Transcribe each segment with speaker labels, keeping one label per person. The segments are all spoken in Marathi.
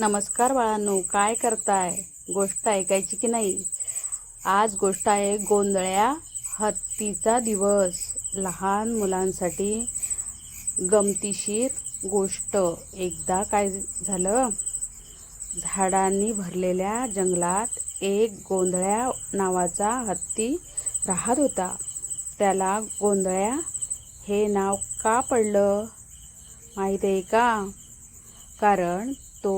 Speaker 1: नमस्कार बाळांनो काय करताय? गोष्ट ऐकायची की नाही? आज गोष्ट आहे गोंधळ्या हत्तीचा दिवस. लहान मुलांसाठी गमतीशीर गोष्ट. एकदा काय झालं? झाडांनी भरलेल्या जंगलात एक गोंधळ्या नावाचा हत्ती राहत होता. त्याला गोंधळ्या हे नाव का पडलं? माहीत आहे का? कारण तो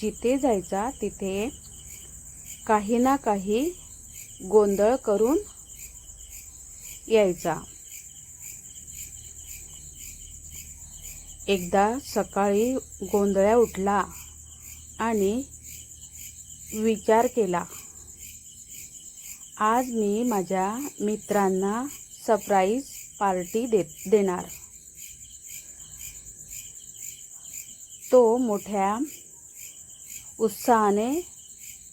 Speaker 1: जिथे जायचा तिथे काही ना काही गोंधळ करून यायचा. एकदा सकाळी गोंधळ्या उठला आणि विचार केला आज मी माझ्या मित्रांना सरप्राईज पार्टी दे देणार. तो मोठ्या उत्साहाने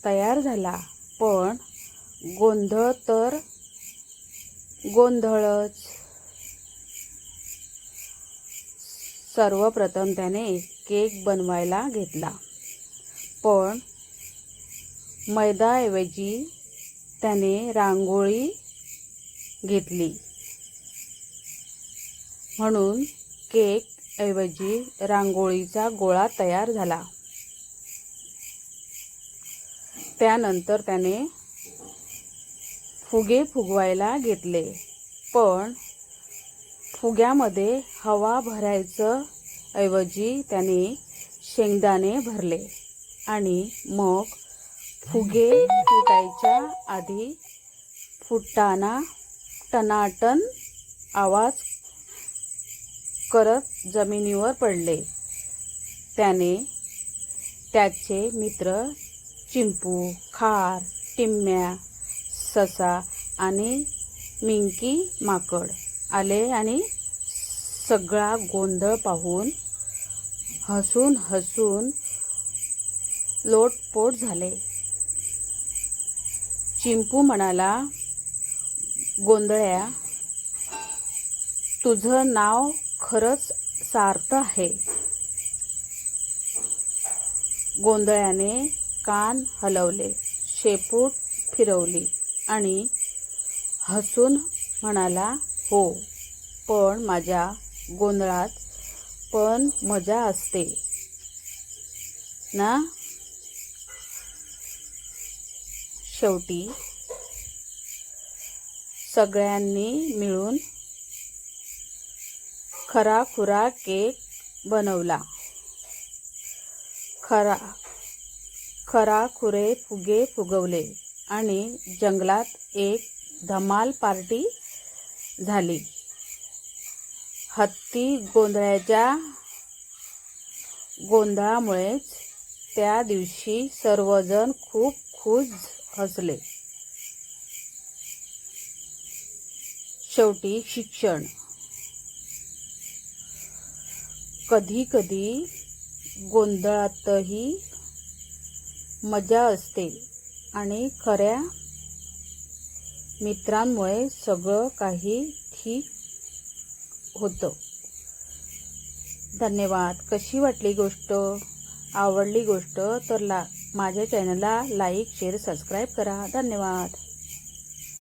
Speaker 1: तयार झाला. पण गोंधळ तर गोंधळच. सर्वप्रथम त्याने केक बनवायला घेतला. पण मैदाऐवजी त्याने रांगोळी घेतली. म्हणून केक ऐवजी रांगोळीचा गोळा तयार झाला. त्यानंतर त्याने फुगे फुगवायला घेतले. पण फुग्यामध्ये हवा भरायचं ऐवजी त्याने शेंगदाणे भरले आणि मग फुगे फुटायच्या आधी फुटताना टनाटन आवाज करत जमिनीवर पडले. त्याने त्याचे मित्र चिंपू खार टिम्म्या ससा आणि मिंकी माकड आले आणि सगळा गोंधळ पाहून हसून हसून लोटपोट झाले. चिंपू म्हणाला गोंधळ्या तुझं नाव खरंच सार्थ आहे. गोंधळ्याने कान हलवले शेपूट फिरवली आणि हसून म्हणाला हो पण माझ्या गोंधळात पण मजा असते. ना? शेवटी सगळ्यांनी मिळून खराखुरा केक बनवला. खरा खराखुरे फुगे फुगवले आणि जंगलात एक धमाल पार्टी झाली. हत्ती गोंधळाच्या गोंधळामुळेच त्या दिवशी सर्वजण खूप खुश हसले. शेवटी शिक्षण कधी कधी गोंधळातही मजा असते. आणि खऱ्या मित्रांमुळे सगळं काही ठीक होतं. धन्यवाद. कशी वाटली गोष्ट? आवडली गोष्ट? तर ला माझ्या चॅनलला लाईक शेअर सबस्क्राईब करा. धन्यवाद.